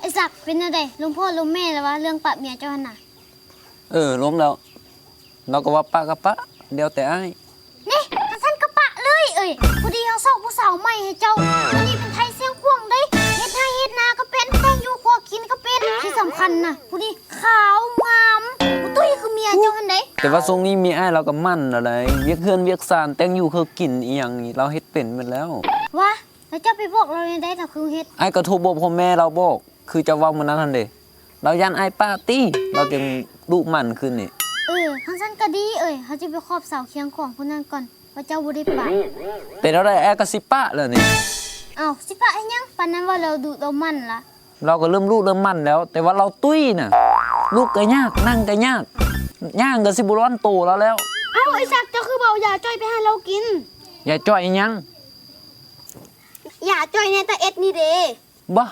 ไอ้สักเป็นอะไรลุงพ่อลุงแม่แล้ววะเรื่องปะเมียเจ้าหั่นน่ะเออล้มแล้วเราก็ว่าปะกับปะเดียวแต่อ้ายนี่ท่านกระปะเลยเอ้ยพอดีเขาเศร้าผู้สาวใหม่ให้เจ้าวันนี้เป็นไทยเสียงควงได้เฮ็ดให้เฮ็ดนาก็เป็นแต่งอยู่ครัวกินก็เป็นที่สำคัญน่ะพอดีขาวงามกูตุ้ยคือเมียเจ้าหันได แต่ว่าทรงนี้มีอ้ายเราก็มั่นอะไรเวียกเฮือนเวียกซานแต่งอยู่คือกินอีหยังนี่เราเฮ็ดเป็นหมดแล้ว วะ แล้วเจ้าไปบอกเราในได้แต่คือเฮ็ดไอ้ายก็โทรบอกพ่อแม่เราบอก คือจะเว้ามื้อนั้นหั่นเด้เรายันไอ้ายปาร์ตี้เราจึงดุมันขึ้นนี่เออทั้งสั้นก็ดีเอ้ยเขาจะไปครอบเสาเคียงของผู้นั้นก่อนว่าเจ้าบ่ได้ไปแต่เราได้แอร์กระสิปะแล้วนี่เอ้าสิปะไอ้ยังปานนั้นว่าเราดุเรามันล่ะ เราก็เริ่มลูกเริ่มมันแล้ว แต่ว่าเราตุ้ยน่ะลูกก็ยากนั่งก็ยากย่างก็สิบ่ร้อนโตแล้วแล้ว เอ้าไอ้สักเจ้าคือเบาอย่าจ้อยไปให้เรากิน อย่าจ้อยอีหยัง อย่าจ้อยในตาเอ็ดนี่เด้บ่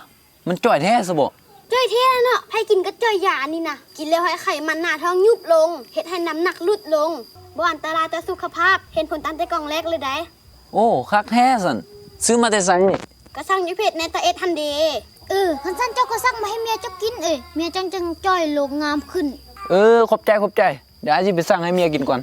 มันจ้อยแท้ซะบ่จ้อยเท่เนาะให้กินก็จ้อยยานี่นะกินแล้วให้ไขมันหน้าท้องยุบลงเฮ็ดให้น้ำหนักลดลงบ่อันตรายต่อสุขภาพ เห็นผลตามแต่กล่องแรกเลยได้โอ้คักแท้สันซื้อมาแต่ไสนี่ก็สั่งอยู่เพจในตาเอ็ดทันเดเออคันซั่นเจ้าก็สั่งมาให้เมียเจ้ากินเอ้ยเมียจังจังจ้อยลงงามขึ้น เออขอบใจขอบใจเดี๋ยวอาจิไปสั่งให้เมียกินก่อน